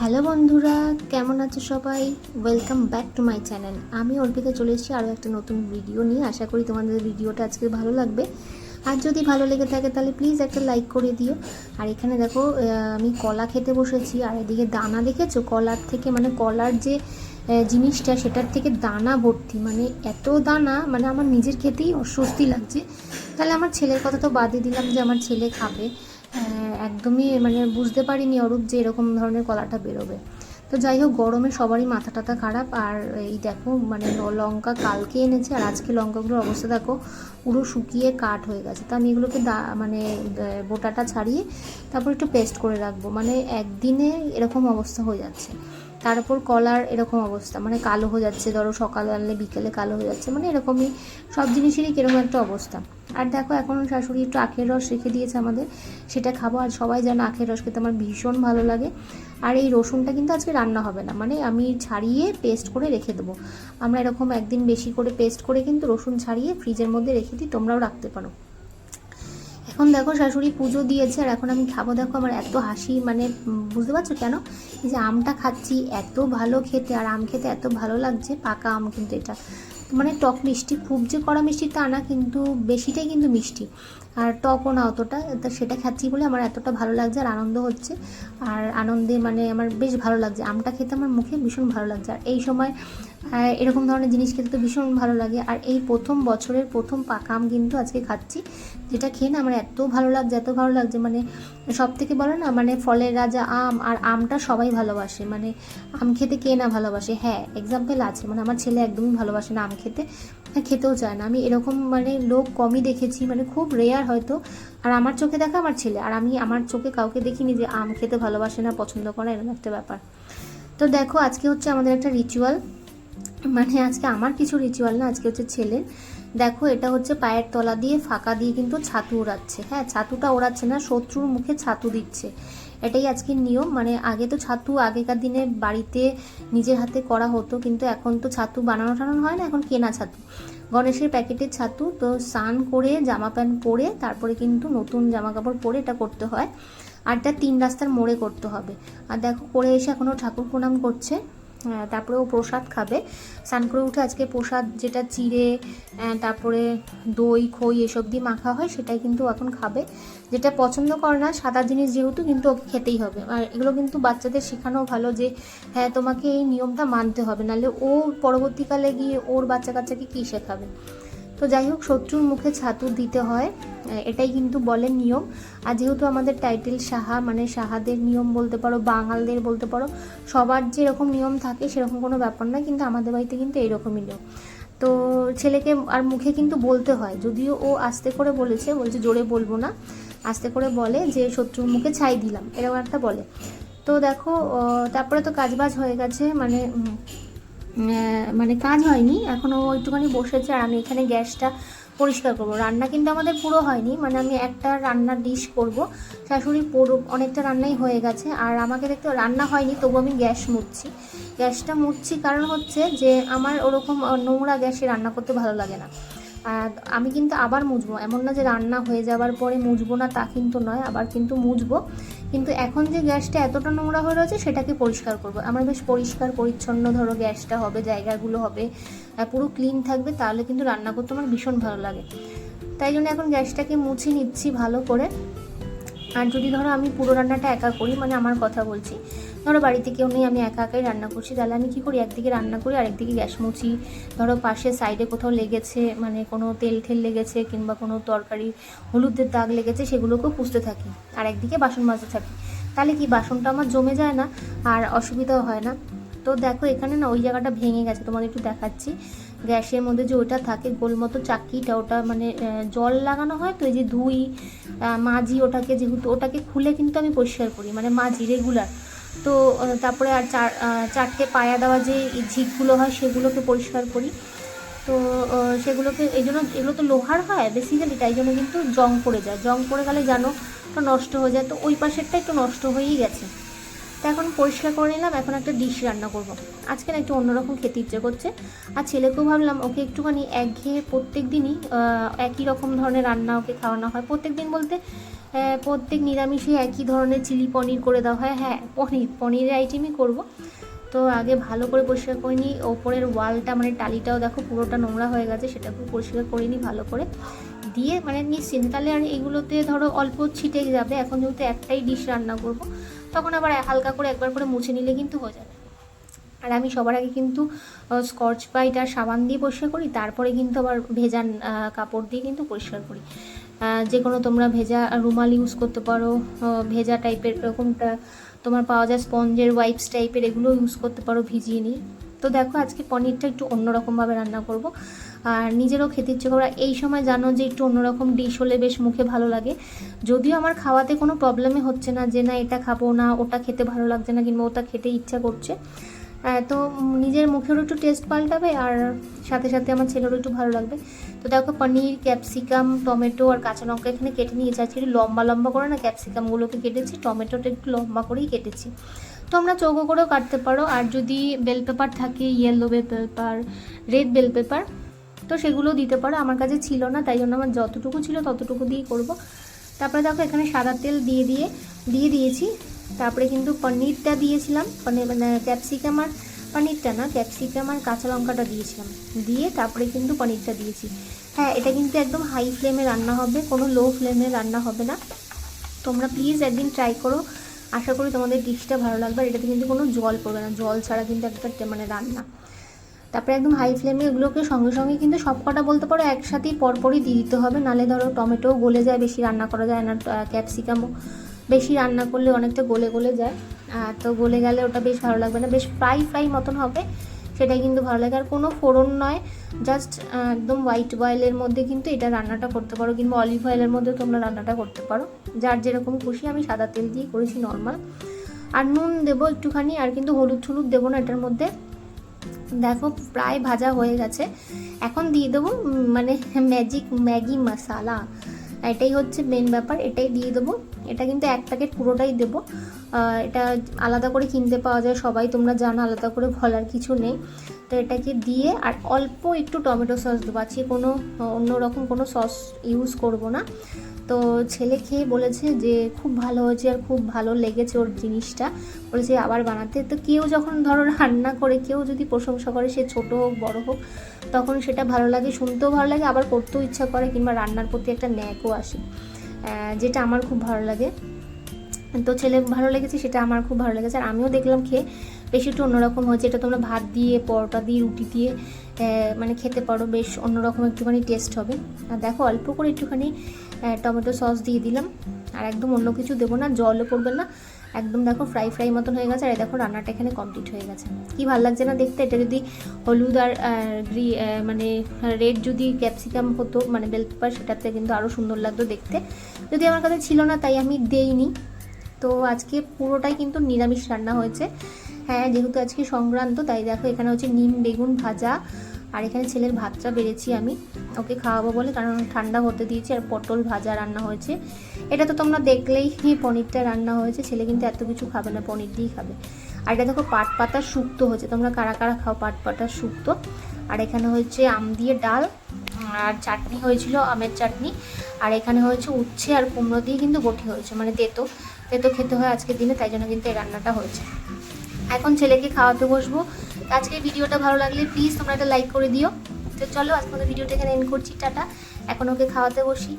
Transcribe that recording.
Hello বন্ধুরা, কেমন আছো সবাই? Welcome back to my channel আমি অর্পিতা চলে এসেছি আরও একটা নতুন ভিডিও নিয়ে। আশা করি তোমাদের ভিডিওটা আজকে ভালো লাগবে। আর যদি ভালো লেগে থাকে তাহলে প্লিজ একটা লাইক করে দিও। আর এখানে দেখো আমি কলা খেতে বসেছি। আর এদিকে দানা দেখেছ? কলার থেকে মানে কলার যে জিনিসটা সেটার থেকে দানা ভর্তি। মানে এত দানা মানে আমার নিজের খেতেই অস্বস্তি লাগছে। তাহলে আমার ছেলের কথা তো বাদই দিলাম যে আমার ছেলে খাবে। একদমই মানে বুঝতে পারিনি অরূপ যে এরকম ধরনের কলাটা বেরোবে। তো যাই হোক, গরমে সবারই মাথা টাথা খারাপ। আর এই দেখো মানে লঙ্কা কালকে এনেছে, আর আজকে লঙ্কাগুলোর অবস্থা দেখো, পুরো শুকিয়ে কাঠ হয়ে গেছে। তো আমি এগুলোকে দা মানে বোটাটা ছাড়িয়ে তারপর একটু পেস্ট করে রাখব। মানে একদিনে এরকম অবস্থা হয়ে যাচ্ছে। তারপর কলার এরকম অবস্থা। মানে কালো হয়ে যাচ্ছে, ধরো সকাল আনলে বিকেলে কালো হয়ে যাচ্ছে। মানে এরকমই, সব জিনিসেরই কীরকম একটা অবস্থা। আর দেখো, এখন শাশুড়ি একটু আখের রস রেখে দিয়েছে আমাদের। সেটা খাব, আর সবাই জানো আখের রস খেতে আমার ভীষণ ভালো লাগে। আর এই রসুনটা কিন্তু আজকে রান্না হবে না মানে আমি ছাড়িয়ে পেস্ট করে রেখে দেবো। আমরা এরকম একদিন বেশি করে পেস্ট করে কিন্তু রসুন ছাড়িয়ে ফ্রিজের মধ্যে রেখে দিই, তোমরাও রাখতে পারো। এখন দেখো, শাশুড়ি পুজো দিয়েছে, আর এখন আমি খাব। দেখো, আমার এত হাসি মানে বুঝতে পারছ কেন? যে আমটা খাচ্ছি, এত ভালো খেতে, আর আম খেতে এত ভালো লাগছে, পাকা আম কিন্তু এটা। মানে টক মিষ্টি, খুব যে কড়া মিষ্টি তা না, কিন্তু বেশিটাই কিন্তু মিষ্টি। আর টকও না অতটা সেটা খাচ্ছি বলে আমার এতটা ভালো লাগছে আর আনন্দ হচ্ছে। আর আনন্দে মানে আমার বেশ ভালো লাগছে। আমটা খেতে আমার মুখে ভীষণ ভালো লাগছে। আর এই সময় এরকম ধরনের জিনিস খেতে তো ভীষণ ভালো লাগে। আর এই প্রথম বছরের প্রথম পাকা আম কিন্তু আজকে খাচ্ছি। যেটা খেয়ে না আমার এত ভালো লাগছে, এত ভালো লাগছে। মানে সব থেকে বলো না মানে ফলের রাজা আম আর আমটা সবাই ভালোবাসে। মানে আম খেতে কে না ভালোবাসে? হ্যাঁ এক্সাম্পল আছে। মানে আমার ছেলে একদমই ভালোবাসে না আম খেতে। হ্যাঁ খেতেও চায় না। আমি এরকম মানে লোক কমই দেখেছি মানে খুব রেয়ার হয়তো। আর আমার চোখে দেখা আমার ছেলে। আর আমি আমার চোখে কাউকে দেখিনি যে আম খেতে ভালোবাসে না, পছন্দ করে, এরকম একটা ব্যাপার। তো দেখো, আজকে হচ্ছে আমাদের একটা রিচুয়াল মানে আজকে আমার কিছু রিচুয়াল না, আজকে হচ্ছে ছেলের। দেখো, এটা হচ্ছে পায়ের তলা দিয়ে ফাঁকা দিয়ে কিন্তু ছাতু ওড়াচ্ছে। হ্যাঁ ছাতুটা ওড়াচ্ছে না, শত্রুর মুখে ছাতু দিচ্ছে। এটাই আজকের নিয়ম। মানে আগে তো ছাতু আগেকার দিনে বাড়িতে নিজের হাতে করা হতো, কিন্তু এখন তো ছাতু বানানো টানানো হয় না, এখন কেনা ছাতু। গণেশের প্যাকেটের ছাতু, তো স্নান করে জামা প্যান্ট পরে তারপরে কিন্তু নতুন জামা কাপড় পরে এটা করতে হয়। আর এটা তিন রাস্তার মোড়ে করতে হবে। আর দেখো, করে এসে এখনও ঠাকুর প্রণাম করছে। তারপরে ও প্রসাদ খাবে। স্নান করে উঠে আজকে প্রসাদ যেটা চিড়ে তারপরে দই, খই এসব দিয়ে মাখা হয়, সেটাই কিন্তু এখন খাবে। যেটা পছন্দ করে না, সাদা জিনিস যেহেতু কিন্তু ওকে খেতেই হবে। আর এগুলো কিন্তু বাচ্চাদের শেখানো ভালো যে হ্যাঁ তোমাকে এই নিয়মটা মানতে হবে। নাহলে ও পরবর্তীকালে গিয়ে ওর বাচ্চা কাচ্চাকে কী শেখাবে? তো যাই হোক, শত্রুর মুখে ছাতু দিতে হয় এটাই কিন্তু বলে নিয়ম। আর যেহেতু আমাদের টাইটেল সাহা মানে সাহাদের নিয়ম বলতে পারো, বাঙালদের বলতে পারো, সবার যে এরকম নিয়ম থাকে সেরকম কোনো ব্যাপার না, কিন্তু আমাদের বাড়িতে কিন্তু এইরকমই নিয়ম। তো ছেলেকে আর মুখে কিন্তু বলতে হয়, যদিও ও আস্তে করে বলেছে, বলছে জোরে বলব না, আস্তে করে বলে যে শত্রুর মুখে ছাই দিলাম, এরকম একটা বলে। তো দেখো তারপরে তো কাজবাজ হয়ে গেছে মানে মানে কাজ হয়নি এখনও একটুখানি বসেছে আর আমি এখানে গ্যাসটা পরিষ্কার করব। রান্না কিন্তু আমাদের পুরো হয়নি মানে আমি একটা রান্নার ডিশ করব। শাশুড়ি পুরো অনেকটা রান্নাই হয়ে গেছে আর আমাকে দেখতে রান্না হয়নি, তবু আমি গ্যাস মুছছি গ্যাসটা মুছছি কারণ হচ্ছে যে আমার ওরকম নোংরা গ্যাসে রান্না করতে ভালো লাগে না। আমি কিন্তু আবার মুছবো। এমন না যে রান্না হয়ে যাওয়ার পরে মুছবো না তা কিন্তু নয়, আবার কিন্তু মুছবো। কিন্তু এখন যে গ্যাসটা এতটা নোংরা হয়ে রয়েছে সেটাকে পরিষ্কার করব। আমার বেশ পরিষ্কার, পরিচ্ছন্ন ধরো গ্যাসটা হবে, জায়গাগুলো হবে পুরো ক্লিন থাকবে, তাহলে কিন্তু রান্না করতে আমার ভীষণ ভালো লাগে। তাই জন্য এখন গ্যাসটাকে মুছে নিচ্ছি ভালো করে। আর যদি ধরো আমি পুরো রান্নাটা একা করি মানে আমার কথা বলছি, ধরো বাড়িতে কেউ নেই, আমি একা একাই রান্না করছি, তাহলে আমি কী করি? একদিকে রান্না করি আর একদিকে গ্যাস মুছি। ধরো পাশে সাইডে কোথাও লেগেছে মানে কোনো তেল ঠেল লেগেছে, কিংবা কোনো তরকারি, হলুদের দাগ লেগেছে, সেগুলোকেও পুষতে থাকি আর একদিকে বাসন মাজতে থাকি। তাহলে কি বাসনটা আমার জমে যায় না? আর অসুবিধাও হয় না। তো দেখো, এখানে না ওই জায়গাটা ভেঙে গেছে, তোমাদের একটু দেখাচ্ছি। গ্যাসের মধ্যে যে ওটা থাকে গোল মতো চাকিটা, ওটা মানে জল লাগানো হয় তো, এই যে ধুই মাজি ওটাকে যেহেতু, ওটাকে খুলে কিন্তু আমি পরিষ্কার করি মানে মাজি রেগুলার তো তারপরে আর চার চারটে পায়া দেওয়া যে ঝিকগুলো হয়, সেগুলোকে পরিষ্কার করি। তো সেগুলোকে, এই জন্য এগুলো তো লোহার হয় বেসিক্যালি তাই জন্য কিন্তু জং পড়ে যায়। জং পড়ে গেলে জানো নষ্ট হয়ে যায়। তো ওই পাশেরটা একটু নষ্ট হয়েই গেছে। তো এখন পরিষ্কার করে নিলাম, এখন একটা ডিশ রান্না করব। আজকে না একটু অন্যরকম খেতে ইচ্ছে করছে। আর ছেলেকেও ভাবলাম, ওকে একটুখানি একঘেয়ে প্রত্যেক দিনই একই রকম ধরনের রান্না ওকে খাওয়ানো হয়। প্রত্যেক দিন বলতে প্রত্যেক নিরামিষে একই ধরনের চিলি পনির করে দেওয়া হয়। হ্যাঁ পনির, পনিরের আইটেমই করব। তো আগে ভালো করে পরিষ্কার করে নিই। ওপরের ওয়ালটা মানে টালিটাও দেখো পুরোটা নোংরা হয়ে গেছে, সেটাকেও পরিষ্কার করে নিই ভালো করে। দিয়ে মানে নিশ্চিন্ত, তাহলে আর এগুলোতে ধরো অল্প ছিটে যাবে। এখন যেহেতু একটাই ডিশ রান্না করব তখন আবার হালকা করে একবার করে মুছে নিলে কিন্তু হয়ে যাবে। আর আমি সবার আগে কিন্তু স্কচ ব্রাইট আর সাবান দিয়ে পরিষ্কার করি, তারপরে কিন্তু আবার ভেজা কাপড় দিয়ে কিন্তু পরিষ্কার করি। যে কোনো তোমরা ভেজা রুমাল ইউজ করতে পারো ভেজা টাইপের এরকমটা তোমার পাওয়া যায় স্পঞ্জের ওয়াইপস টাইপের এগুলো ইউজ করতে পারো ভিজিয়ে নিয়ে। তো দেখো আজকে পনিরটা একটু অন্যরকমভাবে রান্না করব। আর নিজেরও খেতে ইচ্ছে করে। এই সময় জানো যে একটু অন্যরকম ডিশ হলে বেশ মুখে ভালো লাগে। যদিও আমার খাওয়াতে কোনো প্রবলেমই হচ্ছে না যে না এটা খাব না, ওটা খেতে ভালো লাগছে না কিংবা ওটা খেতে ইচ্ছা করছে। তো নিজের মুখেরও একটু টেস্ট পাল্টাবে আর সাথে সাথে আমার ছেলেরও একটু ভালো লাগবে। তো দেখো পনির ক্যাপসিকাম টমেটো আর কাঁচা লঙ্কা এখানে কেটে নিয়েছি আজকে একটু লম্বা লম্বা করে না ক্যাপসিকামগুলোকে কেটেছি টমেটোটা একটু লম্বা করেই কেটেছি। তোমরা চৌকো করেও কাটতে পারো। আর যদি বেল পেপার থাকে yellow bell paper red bell paper তো সেগুলো দিতে পারো। আমার কাছে ছিল না, তাই জন্য আমার যতটুকু ছিল ততটুকু দিয়েই করব। তারপরে দেখো এখানে সাদা তেল দিয়ে দিয়ে দিয়ে দিয়েছি। তারপরে কিন্তু পনিরটা দিয়েছিলাম। পনির মানে ক্যাপসিকাম আর পনিরটা না, ক্যাপসিকাম আর কাঁচা লঙ্কাটা দিয়েছিলাম। দিয়ে তারপরে কিন্তু পনিরটা দিয়েছি। হ্যাঁ এটা কিন্তু একদম হাই ফ্লেমে রান্না হবে, কোনো লো ফ্লেমে রান্না হবে না। তোমরা প্লিজ একদিন ট্রাই করো। আশা করি তোমাদের ডিশটা ভালো লাগবে। আর এটাতে কিন্তু কোনো জল পড়বে না। জল ছাড়া কিন্তু একটা মানে রান্না। তারপরে একদম হাই ফ্লেমে এগুলোকে সঙ্গে সঙ্গে কিন্তু সব কটা বলতে পারো একসাথেই পরপরই দিয়ে দিতে হবে। নালে ধরো টমেটো গলে যায়, বেশি রান্না করা যায় না ক্যাপসিকামও বেশি রান্না করলে অনেকটা গলে গলে যায়। তো গলে গেলে ওটা বেশ ভালো লাগবে না। বেশ ফ্রাই ফ্রাই মতন হবে, সেটাই কিন্তু ভালো লাগে। আর কোনো ফোড়ন নয় জাস্ট একদম হোয়াইট অয়েলের মধ্যে কিন্তু এটা রান্নাটা করতে পারো, কিংবা অলিভ অয়েলের মধ্যে তোমরা রান্নাটা করতে পারো। যার যেরকম খুশি আমি সাদা তেল দিয়ে করেছি নর্মাল আর নুন দেবো একটুখানি, আর কিন্তু হলুদ হলুদ দেবো না এটার মধ্যে। দেখো, প্রায় ভাজা হয়ে গেছে। এখন দিয়ে দেবো মানে ম্যাজিক ম্যাগি মশালা। এটাই হচ্ছে মেন ব্যাপার, এটাই দিয়ে দেবো। এটা কিন্তু এক প্যাকেট পুরোটাই দেবো। এটা আলাদা করে কিনতে পাওয়া যায় সবাই, তোমরা জানো, আলাদা করে বলার কিছু নেই। তো এটাকে দিয়ে, আর অল্প একটু টমেটো সস দেবো। আজকে কোনো অন্য রকম কোনো সস ইউজ করব না। তো ছেলে খেয়ে বলেছে যে, খুব ভালো হয়েছে আর খুব ভালো লেগেছে ওর জিনিসটা। বলেছে, আবার বানাতে। তো কেউ যখন ধরো রান্না করে, কেউ যদি প্রশংসা করে, সে ছোট হোক, বড় হোক, তখন সেটা ভালো লাগে, শুনতেও ভালো লাগে, আবার করতেও ইচ্ছা করে, কিংবা রান্নার প্রতি একটা ন্যাকও আসে যেটা আমার খুব ভালো লাগে। তো ছেলে ভালো লেগেছে, সেটা আমার খুব ভালো লেগেছে, আর আমিও দেখলাম খেয়ে বেশ একটু অন্যরকম হয়েছে। এটা তোমরা ভাত দিয়ে, পরোটা দিয়ে, রুটি দিয়ে মানে খেতে পারো। বেশ অন্যরকম একটুখানি টেস্ট হবে। আর দেখো, অল্প করে একটুখানি টমেটো সস দিয়ে দিলাম। আর একদম অন্য কিছু দেবো না, জলও পড়বে না। একদম দেখো ফ্রাই ফ্রাই মতন হয়ে গেছে। আর দেখো, রান্নাটা এখানে কমপ্লিট হয়ে গেছে। কি ভালো লাগছে না দেখতে? এটা যদি হলুদ আর গ্রি মানে রেড যদি ক্যাপসিকাম হতো মানে বেল পেপার সেটাতে কিন্তু আরও সুন্দর লাগতো দেখতে। যদি আমার কাছে ছিল না, তাই আমি দেইনি। তো আজকে পুরোটাই কিন্তু নিরামিষ রান্না হয়েছে। হ্যাঁ যেহেতু আজকে সংক্রান্ত, তাই দেখো এখানে হচ্ছে নিম, বেগুন ভাজা, আর এখানে ছেলের ভাতটা বেড়েছি আমি। ওকে খাওয়াবো বলে, কারণ ঠান্ডা হতে দিয়েছি আর পটল ভাজা রান্না হয়েছে। এটা তো তোমরা দেখলেই পনিরটা রান্না হয়েছে। ছেলে কিন্তু এত কিছু খাবে না, পনির দিয়েই খাবে। আর এটা দেখো পাট পাতার শুক্তো হয়েছে। তোমরা কারা কারা খাও পাট পাতার শুক্তো? আর এখানে হয়েছে আম দিয়ে ডাল, আর চাটনি হয়েছিল আমের চাটনি। আর এখানে হয়েছে উচ্ছে আর কুমড়ো দিয়ে কিন্তু বটি হয়েছে মানে তেতো। তেতো খেতে হয় আজকের দিনে, তাই জন্য কিন্তু এই রান্নাটা হয়েছে। এখন ছেলেকে খাওয়াতে বসবো। আজকের ভিডিওটা ভালো লাগলে প্লিজ তোমরা একটা লাইক করে দিও। তো চলো, আজকে ভিডিওটা এখানে এন্ড করছি, টাটা। এখন ওকে খাওয়াতে বসি।